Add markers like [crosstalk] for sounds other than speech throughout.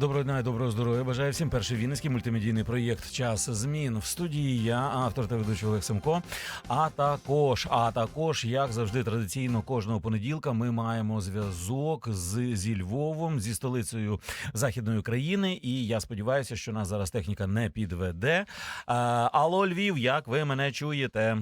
Доброго дня доброго здоров'я. Бажаю всім перший вінницький мультимедійний проєкт Час змін в студії. Я автор та ведучий Олег Семко. А також, а також, як завжди, традиційно кожного понеділка ми маємо зв'язок з зі Львовом, зі столицею західної України. І я сподіваюся, що нас зараз техніка не підведе. Алло, Львів, як ви мене чуєте?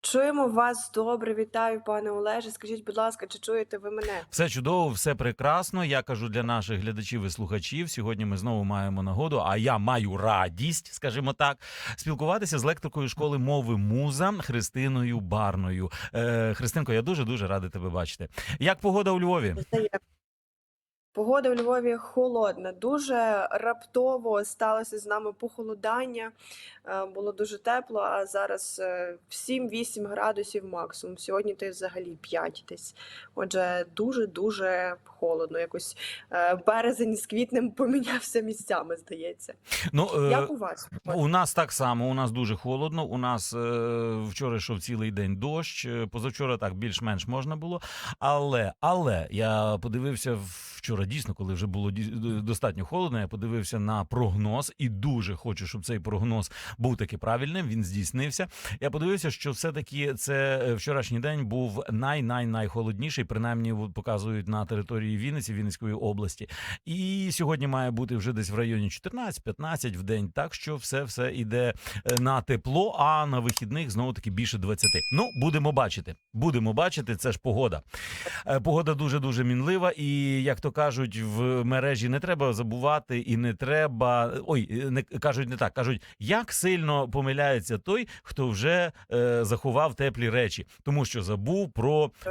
Чуємо вас добре. Вітаю, пане Олеже. Скажіть, будь ласка, чи чуєте ви мене? Все чудово, все прекрасно. Я кажу для наших глядачів і слухачів. Сьогодні ми знову маємо нагоду, а я маю радість, скажімо так, спілкуватися з лекторкою школи мови муза Христиною Барною. Е, Христинко, я дуже дуже радий тебе бачити. Як погода у Львові? Здає. Погода у Львові холодна. Дуже раптово сталося з нами похолодання. Е, Було дуже тепло, а зараз е, 7-8 градусів максимум. Сьогодні то взагалі 5 десь. Отже, дуже-дуже холодно. Якось е, березень з квітнем [laughs] помінявся місцями, здається. Ну е, Як у вас? У нас так само, у нас дуже холодно. У нас е, вчора йшов цілий день дощ. е, Позавчора так більш-менш можна було. Але, але я подивився вчора дійсно, коли вже було достатньо холодно. Я подивився на прогноз і дуже хочу, щоб цей прогноз був таки правильним. Він здійснився. Я подивився, що все-таки це е, вчорашній день був най-най найхолодніший, принаймні показують на території Вінниці, Вінницької області. І сьогодні має бути вже десь в районі 14-15 в день. Так що все все іде е, на тепло, а на вихідних знову таки більше 20. Ну, будемо бачити. Будемо бачити, це ж погода. Е, Погода дуже дуже мінлива, і як то кажуть, в мережі не треба забувати, і не треба. Ой, не кажуть не так. кажуть, як сильно помиляється той, хто вже е, заховав теплі речі, тому що забув про, е,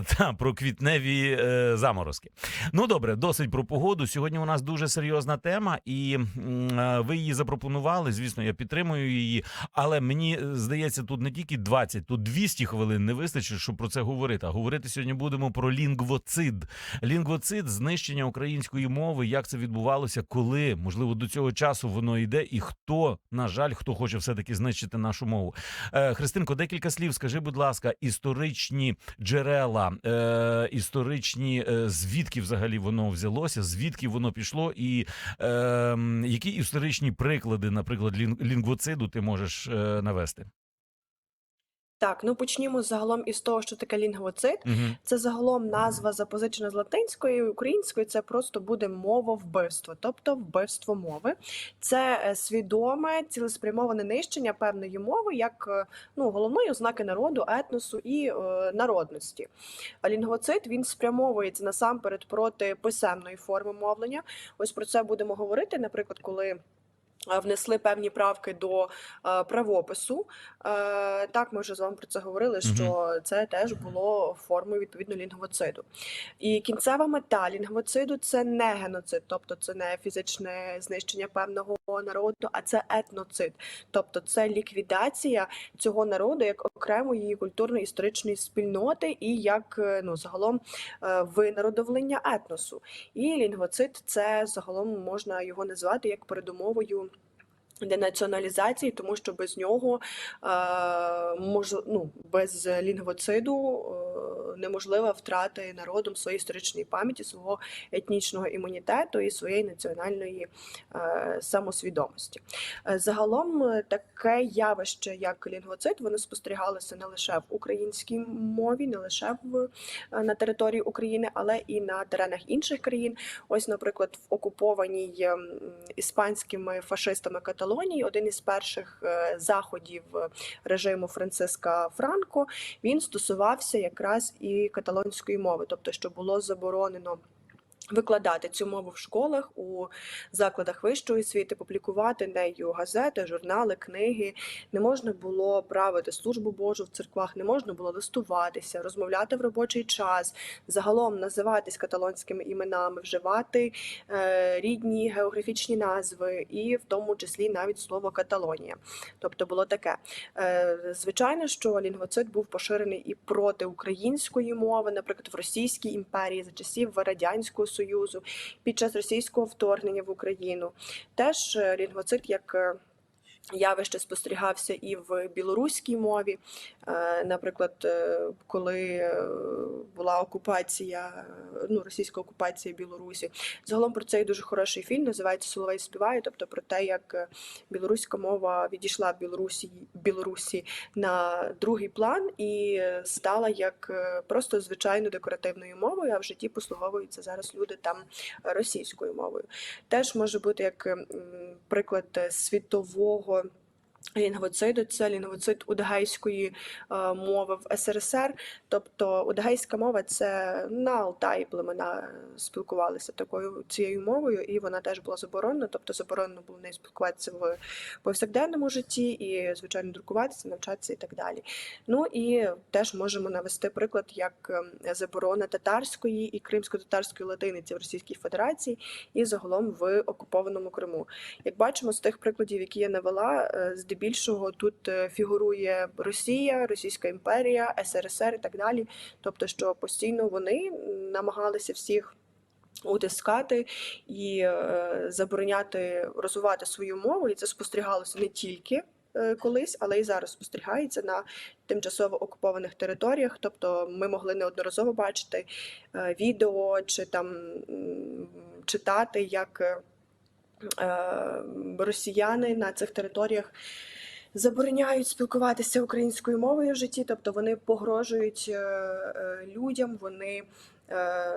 та, про квітневі е, заморозки. Ну добре, досить про погоду. Сьогодні у нас дуже серйозна тема, і е, ви її запропонували. Звісно, я підтримую її. Але мені е, здається, тут не тільки 20, тут 200 хвилин не вистачить, щоб про це говорити. А говорити сьогодні будемо про лінгвоцид. Лінгвоцид, знищення української мови, як це відбувалося, коли можливо до цього часу воно йде, і хто на жаль, хто хоче все таки знищити нашу мову. Е, Христинко, декілька слів. Скажи, будь ласка, історичні джерела, е, історичні е, звідки взагалі воно взялося, звідки воно пішло, і е, які історичні приклади, наприклад, лін- лінгвоциду ти можеш е, навести? Так, ну почнімо загалом із того, що таке лінгвоцид. Угу. Це загалом назва запозичена з латинської, української це просто буде мововбивство, тобто вбивство мови. Це е, свідоме цілеспрямоване нищення певної мови як е, ну, головної ознаки народу, етносу і е, народності. А лінгвоцид він спрямовується насамперед проти писемної форми мовлення. Ось про це будемо говорити, наприклад, коли. Е, Внесли певні правки до е, правопису. Е, так, ми вже з вами про це говорили, що це теж було формою відповідно лінгвоциду. І кінцева мета лінгвоциду це не геноцид, тобто це не фізичне знищення певного народу, а це етноцид, тобто це ліквідація цього народу як окремої культурно-історичної спільноти і як е, ну загалом е, винародовлення етносу. І лінгвоцид це загалом можна його назвати як передумовою. Денаціоналізації, тому що без нього е, мож, ну, без лінгвоциду е, неможлива втрата народом своєї історичної пам'яті, свого етнічного імунітету і своєї національної е, самосвідомості. Загалом таке явище, як лінгвоцид, воно спостерігалося не лише в українській мові, не лише в, на території України, але і на теренах інших країн. Ось, наприклад, в окупованій ем, іспанськими фашистами Каталонії один із перших е, заходів е, режиму Франциска Франко він стосувався якраз і каталонської мови, тобто, що було заборонено. Викладати цю мову в школах у закладах вищої освіти, публікувати нею газети, журнали, книги. Не можна було правити службу Божу в церквах, не можна було листуватися, розмовляти в робочий час, загалом називатись каталонськими іменами, вживати е, рідні географічні назви, і в тому числі навіть слово Каталонія. Тобто було таке. Е, звичайно, що лінгвоцид був поширений і проти української мови, наприклад, в Російській імперії за часів Радянського Союзу, під час російського вторгнення в Україну. Теж лінгоцит лінгвоцид як е, Явище спостерігався і в білоруській мові. Е, Наприклад, е, коли е, була окупація, ну, російська окупація Білорусі. Загалом про це є дуже хороший фільм, називається Соловей співає, тобто про те, як білоруська мова відійшла в Білорусі, Білорусі на другий план і стала як просто звичайною декоративною мовою, а в житті послуговуються зараз люди там російською мовою. Теж може бути як приклад е, світового. Лінгвоциду це лінгвоцид удгайської е, мови в СРСР. Тобто удгайська мова це на Алтаї племена спілкувалися такою цією мовою, і вона теж була заборонена. Тобто заборонено було нею спілкуватися в повсякденному житті і, звичайно, друкуватися, навчатися і так далі. Ну і теж можемо навести приклад як е, заборона татарської і кримсько-татарської латиниці в Російській Федерації і загалом в окупованому Криму. Як бачимо з тих прикладів, які я навела, е, здебільшого тут е, фігурує Росія, Російська імперія, СРСР і так далі. Тобто, що постійно вони намагалися всіх. Утискати і е, забороняти розвивати свою мову, і це спостерігалося не тільки е, колись, але й зараз спостерігається на тимчасово окупованих територіях. Тобто, ми могли неодноразово бачити відео чи там читати, як росіяни на цих територіях забороняють спілкуватися українською мовою в житті, тобто вони погрожують е, е, людям, вони е,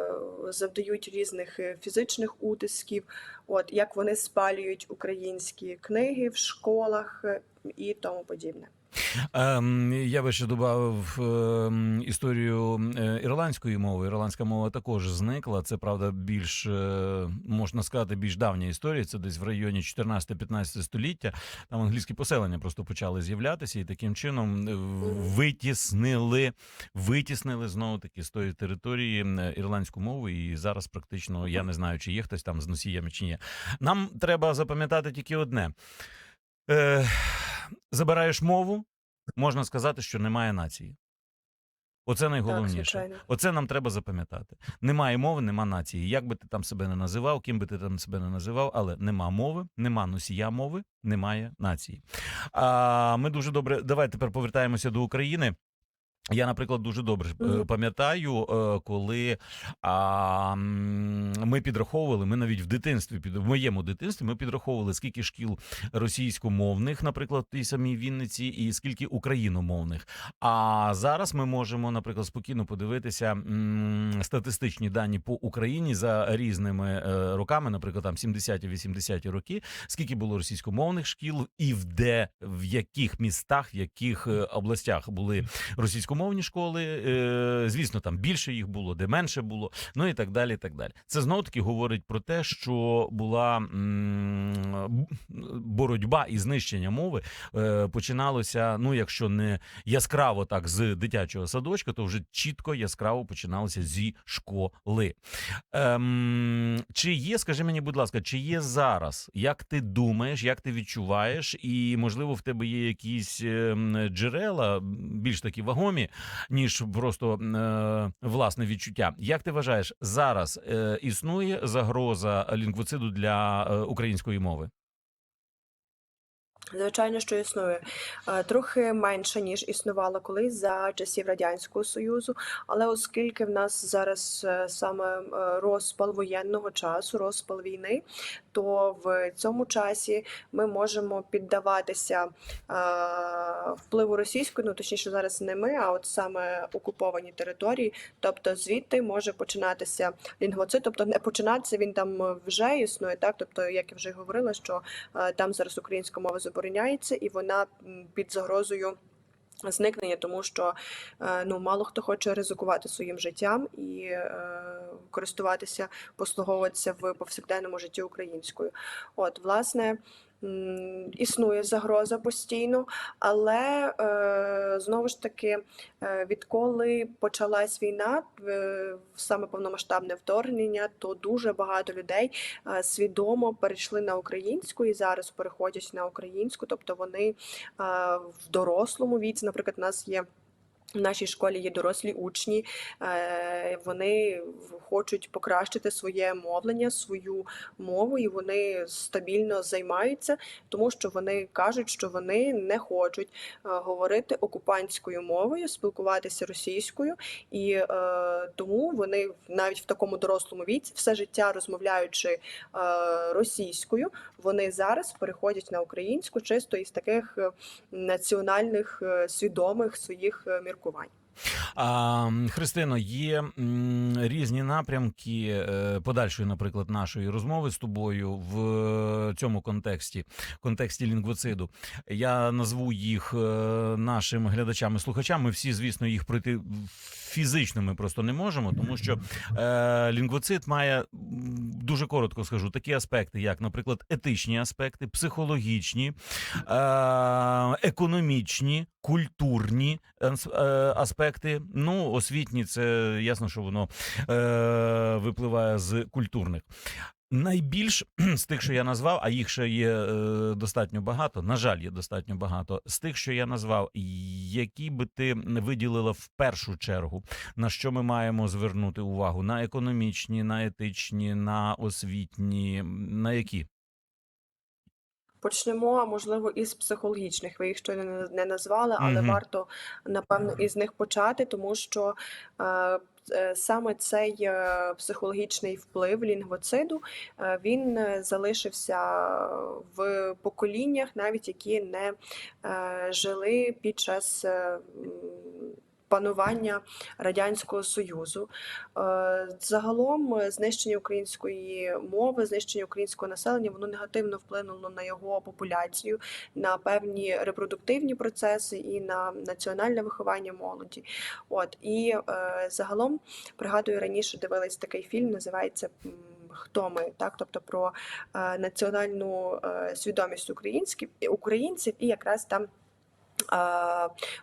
завдають різних е, фізичних утисків, от як вони спалюють українські книги в школах е, і тому подібне. Ем, я би ще додав ем, історію е, ірландської мови. Ірландська мова також зникла. Це правда більш е, можна сказати, більш давня історія. Це десь в районі 14-15 століття. Там англійські поселення просто почали з'являтися, і таким чином е, витіснили, витіснили знову таки з тої території ірландську мову. І зараз практично я не знаю, чи є хтось там з носіями чи ні. Нам треба запам'ятати тільки одне. Забираєш мову, можна сказати, що немає нації. Оце найголовніше. Так, Оце нам треба запам'ятати. Немає мови, нема нації. Як би ти там себе не називав, ким би ти там себе не називав, але нема мови, нема носія мови, немає нації. А ми дуже добре. Давай тепер повертаємося до України. Я, наприклад, дуже добре е, пам'ятаю, е, коли а, ми підраховували, ми навіть в дитинстві, в моєму дитинстві, ми підраховували, скільки шкіл російськомовних, наприклад, в тій самій Вінниці, і скільки україномовних. А зараз ми можемо, наприклад, спокійно подивитися статистичні дані по Україні за різними е, роками, наприклад, там 70-80 роки, скільки було російськомовних шкіл, і в де в яких містах, в яких областях були російськомовні школи. Е, звісно, там більше їх було, де менше було, ну і так далі. і так далі. Це знову таки говорить про те, що була боротьба і знищення мови е, починалося. Ну, якщо не яскраво так з дитячого садочка, то вже чітко яскраво починалося зі школи. Ем, чи є, скажи мені, будь ласка, чи є зараз, як ти думаєш, як ти відчуваєш, і можливо в тебе є якісь ем, джерела більш такі вагомі, ніж просто е, власне відчуття? Як ти вважаєш, зараз е, існує загроза лінгвоциду для е, української мови? Звичайно, що існує Е, трохи менше ніж існувало колись за часів радянського союзу, але оскільки в нас зараз е, саме е, розпал воєнного часу, розпал війни, то в цьому часі ми можемо піддаватися впливу російської, ну точніше зараз не ми, а от саме окуповані території. Тобто звідти може починатися лінгвоцид, тобто не починатися він там вже існує, так тобто, як я вже говорила, що там зараз українська мова забороняється, і вона під загрозою. Зникнення, тому що е, ну мало хто хоче ризикувати своїм життям і е, користуватися, послуговуватися в повсякденному житті українською. От, власне, існує загроза постійно, але е, знову ж таки, е, відколи почалась війна, е, саме повномасштабне вторгнення, то дуже багато людей свідомо перейшли на українську і зараз переходять на українську, тобто вони в дорослому віці, наприклад, у нас є. В нашій школі є дорослі учні, е, вони хочуть покращити своє мовлення, свою мову, і вони стабільно займаються, тому що вони кажуть, що вони не хочуть е, говорити окупантською мовою, спілкуватися російською, і е, тому вони навіть в такому дорослому віці, все життя розмовляючи російською, вони зараз переходять на українську чисто із таких національних свідомих своїх е, міркувань. А, Христино, є різні напрямки е, подальшої, наприклад, нашої розмови з тобою в е, цьому контексті, контексті лінгвоциду. Я назву їх е, нашим глядачам і слухачам. Ми всі, звісно, їх пройти фізично ми просто не можемо, тому що е, лінгвоцид має дуже коротко скажу такі аспекти, як, наприклад, етичні аспекти, психологічні, е, економічні, культурні ас- е, аспекти. Ну, освітні, це ясно, що воно е, випливає з культурних. Найбільш [clears throat] з тих, що я назвав, а їх ще є е, достатньо багато. На жаль, є достатньо багато. З тих, що я назвав, які би ти виділила в першу чергу, на що ми маємо звернути увагу? На економічні, на етичні, на освітні, на які? Почнемо, можливо, із психологічних. Ви їх щойно не- назвали, але Мгм. варто напевно із них почати, тому що е, е, саме цей е, психологічний вплив лінгвоциду е, він залишився в поколіннях, навіть які не е, жили під час. е, Панування Радянського Союзу Е, загалом знищення української мови, знищення українського населення, воно негативно вплинуло на його популяцію, на певні репродуктивні процеси і на національне виховання молоді. От і е, загалом пригадую, раніше дивились такий фільм, називається. Хто ми, так, тобто про е, національну свідомість українських українців, і якраз там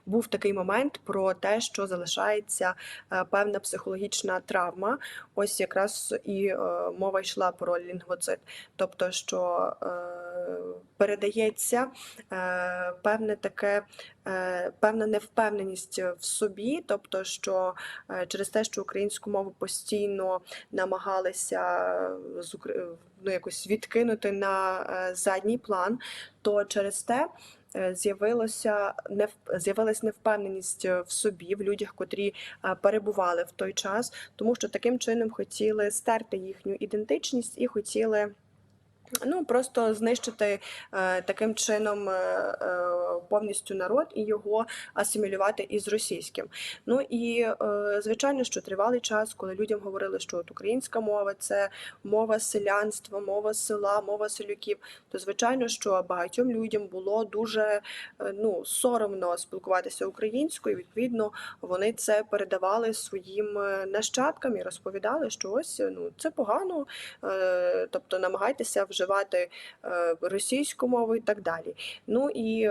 був такий момент про те, що залишається е, певна психологічна травма. Ось якраз і е, мова йшла про лінгвоцид, тобто, що е, передається певне таке, певна невпевненість в собі, тобто, що через те, що українську мову постійно намагалися з ну, якось відкинути на задній план, то через те е, з'явилося не з'явилась невпевненість е, в собі в людях, котрі е, перебували в той час, тому що таким чином хотіли стерти їхню ідентичність і хотіли. Ну, просто знищити е, таким чином е, е, повністю народ і його асимілювати із російським. Ну і звичайно, що тривалий час, коли людям говорили, що от українська мова це мова селянства, мова села, мова селюків, то звичайно, що багатьом людям було дуже ну, соромно спілкуватися українською. Відповідно, вони це передавали своїм нащадкам і розповідали, що ось ну це погано, тобто намагайтеся вживати е, російську мову і так далі. Ну і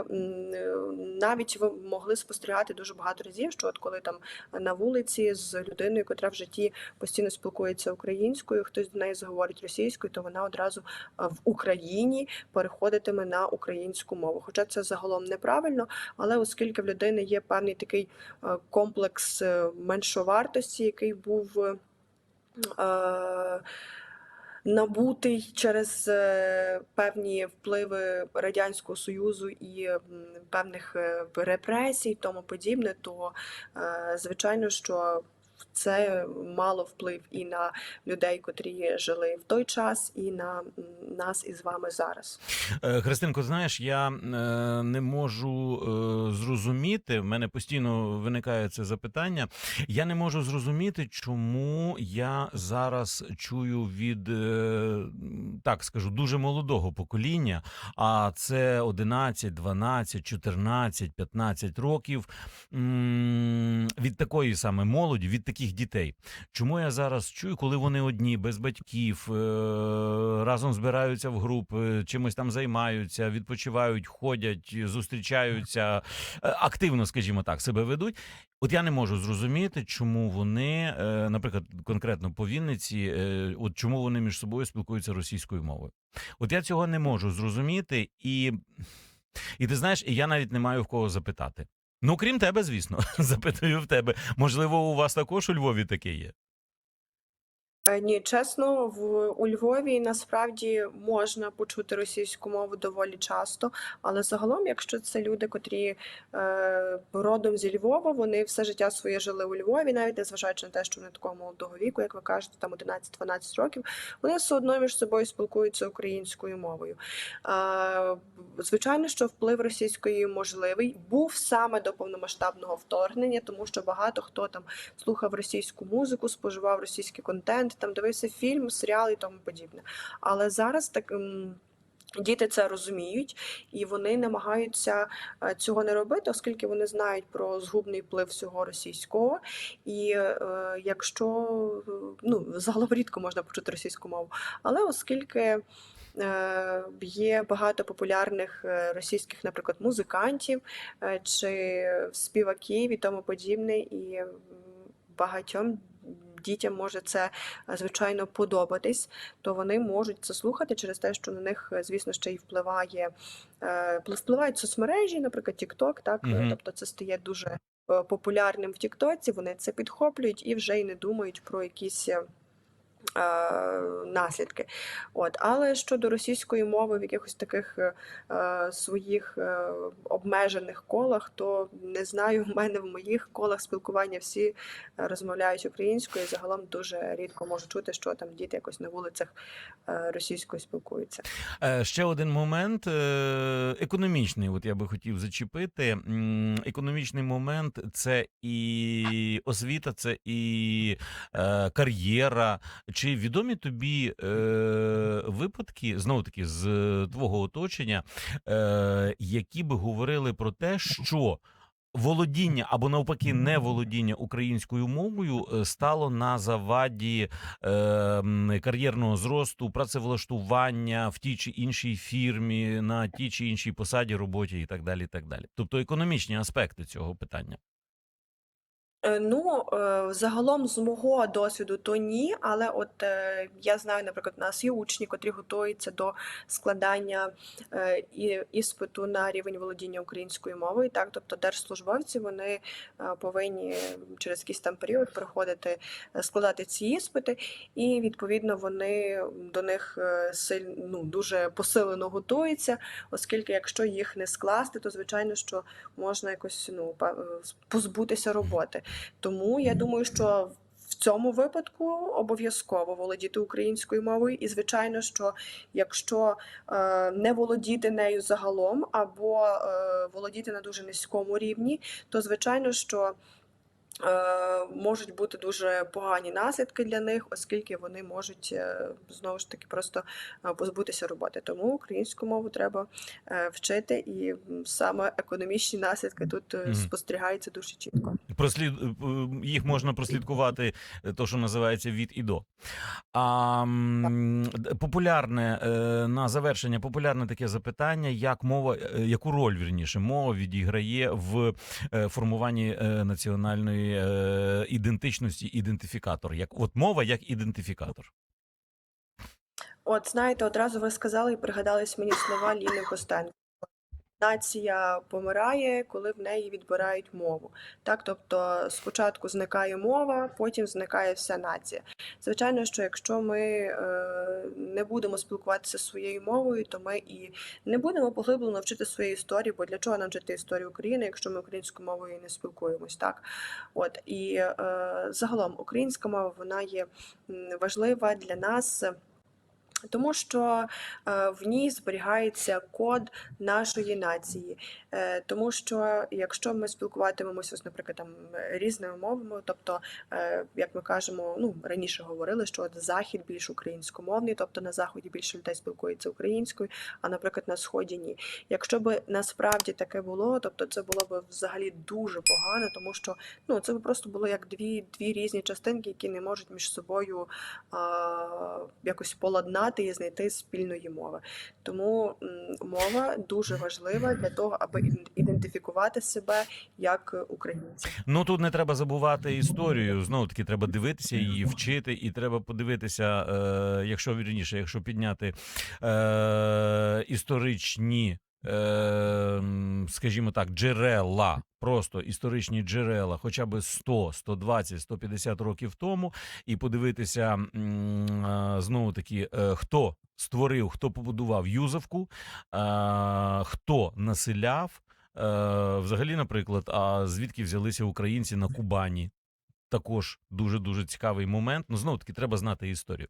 навіть ви могли спостерігати дуже багато разів, що от коли там на вулиці з людиною, яка в житті постійно спілкується українською, хтось до неї заговорить російською, то вона одразу е, в Україні переходитиме на українську мову. Хоча це загалом неправильно, але оскільки в людини є певний такий е, комплекс меншовартості, який був. е, Набутий через е, певні впливи радянського союзу і певних е, репресій, тому подібне, то е, звичайно, що це мало вплив і на людей, котрі жили в той час, і на нас із вами зараз. Е, Христинко, знаєш, я е, не можу е, зрозуміти. В мене постійно виникає це запитання. Я не можу зрозуміти, чому я зараз чую від так скажу дуже молодого покоління, а це 11, 12, 14, 15 років. Від такої саме молоді, від таких дітей. Чому я зараз чую, коли вони одні, без батьків, е, разом збираються в групи, чимось там займаються, відпочивають, ходять, зустрічаються, е, активно, скажімо так, себе ведуть. От я не можу зрозуміти, чому вони, е, наприклад, конкретно по Вінниці, е, от чому вони між собою спілкуються російською мовою. От я цього не можу зрозуміти, і, і ти знаєш, і я навіть не маю в кого запитати. Ну, крім тебе, звісно, [laughs] запитую в тебе. Можливо, у вас також у Львові таке є. Е, Ні, чесно, в у Львові насправді можна почути російську мову доволі часто, але загалом, якщо це люди, котрі е, родом зі Львова, вони все життя своє жили у Львові, навіть незважаючи на те, що вони такого молодого віку, як ви кажете, там 11-12 років, вони все одно між собою спілкуються українською мовою. Е, звичайно, що вплив російської можливий був саме до повномасштабного вторгнення, тому що багато хто там слухав російську музику, споживав російський контент, там дивився фільм, серіали і тому подібне. Але зараз так. Діти це розуміють, і вони намагаються е, цього не робити, оскільки вони знають про згубний вплив всього російського. І е, якщо ну загалом рідко можна почути російську мову, але оскільки е, є багато популярних е, російських, наприклад, музикантів е, чи співаків і тому подібне, і багатьом дітям може це е, звичайно подобатись, то вони можуть це слухати через те, що на них, е, звісно, ще й впливає е, впливають соцмережі, наприклад, TikTok, так mm -hmm. тобто це стає дуже популярним в Тіктоці. Вони це підхоплюють і вже й не думають про якісь. Е, Наслідки, от але щодо російської мови в якихось таких е, е, своїх е, обмежених колах, то не знаю. У мене в моїх колах спілкування всі розмовляють українською. Загалом дуже рідко можу чути, що там діти якось на вулицях е, російською спілкуються. Ще один момент економічний. От я би хотів зачепити. Економічний момент це і освіта, це і кар'єра. Чи відомі тобі е, випадки, знову таки, з твого оточення, е, які би говорили про те, що володіння або навпаки неволодіння українською мовою е, стало на заваді е, кар'єрного зросту, працевлаштування в тій чи іншій фірмі, на тій чи іншій посаді, роботі і так далі. і так далі. Тобто економічні аспекти цього питання. Е, Ну, е, загалом з мого досвіду то ні, але от е, я знаю, наприклад, у нас є учні, котрі готуються до складання іспиту на рівень володіння українською мовою. Так, тобто держслужбовці вони повинні через якийсь там період приходити складати ці іспити, і відповідно вони до них е, силь, ну, дуже посилено готуються, оскільки якщо їх не скласти, то звичайно, що можна якось ну позбутися роботи. Тому я думаю, що в цьому випадку обов'язково володіти українською мовою, і звичайно, що якщо е, не володіти нею загалом, або е, володіти на дуже низькому рівні, то звичайно, що е, можуть бути дуже погані наслідки для них, оскільки вони можуть е, знову ж таки просто е, позбутися роботи. Тому українську мову треба е, вчити, і саме економічні наслідки тут е, Мгм. спостерігаються дуже чітко. Прослід... Їх можна прослідкувати, то, що називається від і до. А, популярне на завершення, популярне таке запитання: як мова, яку роль вірніше мова відіграє в формуванні національної ідентичності, ідентифікатор. Як от мова як ідентифікатор. От знаєте, одразу ви сказали і пригадались мені слова Ліни Костенко. Нація помирає, коли в неї відбирають мову. Так, тобто спочатку зникає мова, потім зникає вся нація. Звичайно, що якщо ми е, не будемо спілкуватися своєю мовою, то ми і не будемо поглиблено вчити свої історії, бо для чого нам вчити історію України, якщо ми українською мовою не спілкуємось, так? От і е, загалом українська мова вона є важлива для нас. Тому що е, в ній зберігається код нашої нації. Е, тому що якщо ми спілкуватимемося, ось, наприклад, там різними мовами, тобто, е, як ми кажемо, ну раніше говорили, що от захід більш українськомовний, тобто на заході більше людей спілкується українською, а наприклад на сході ні. Якщо би насправді таке було, тобто це було б взагалі дуже погано, тому що ну це б просто було як дві, дві різні частинки, які не можуть між собою а, якось поладнати і знайти спільної мови. Тому мова дуже важлива для того, аби іден- ідентифікувати себе як українця. Ну тут не треба забувати історію. Знову таки треба дивитися її, вчити, і треба подивитися, е, якщо вірніше, якщо підняти е, історичні е, скажімо так, джерела, просто історичні джерела, хоча б 100, 120, 150 років тому, і подивитися е, знову таки, е, хто створив, хто побудував Юзовку, е, хто населяв. Взагалі, наприклад, а звідки взялися українці на Кубані? Також дуже дуже цікавий момент. Ну знову таки треба знати історію.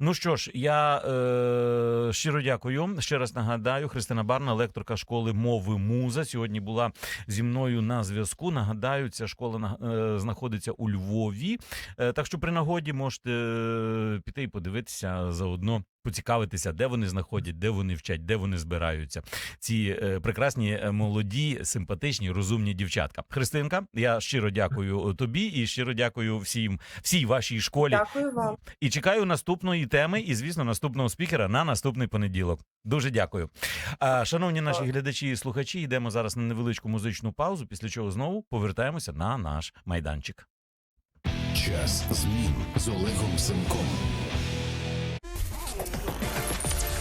Ну що ж, я е, щиро дякую. Ще раз нагадаю, Христина Барна, лекторка школи мови Муза, сьогодні була зі мною на зв'язку. Нагадаю, ця школа е, знаходиться у Львові. Е, так що при нагоді можете е, піти і подивитися заодно. Поцікавитися, де вони знаходять, де вони вчать, де вони збираються. Ці е, прекрасні, е, молоді, симпатичні, розумні дівчатка. Христинка, я щиро дякую тобі і щиро дякую всім всій вашій школі. Дякую вам. І чекаю наступної теми, і звісно, наступного спікера на наступний понеділок. Дуже дякую. А, шановні наші глядачі і слухачі, йдемо зараз на невеличку музичну паузу, після чого знову повертаємося на наш майданчик. Час змін з Олегом Семком.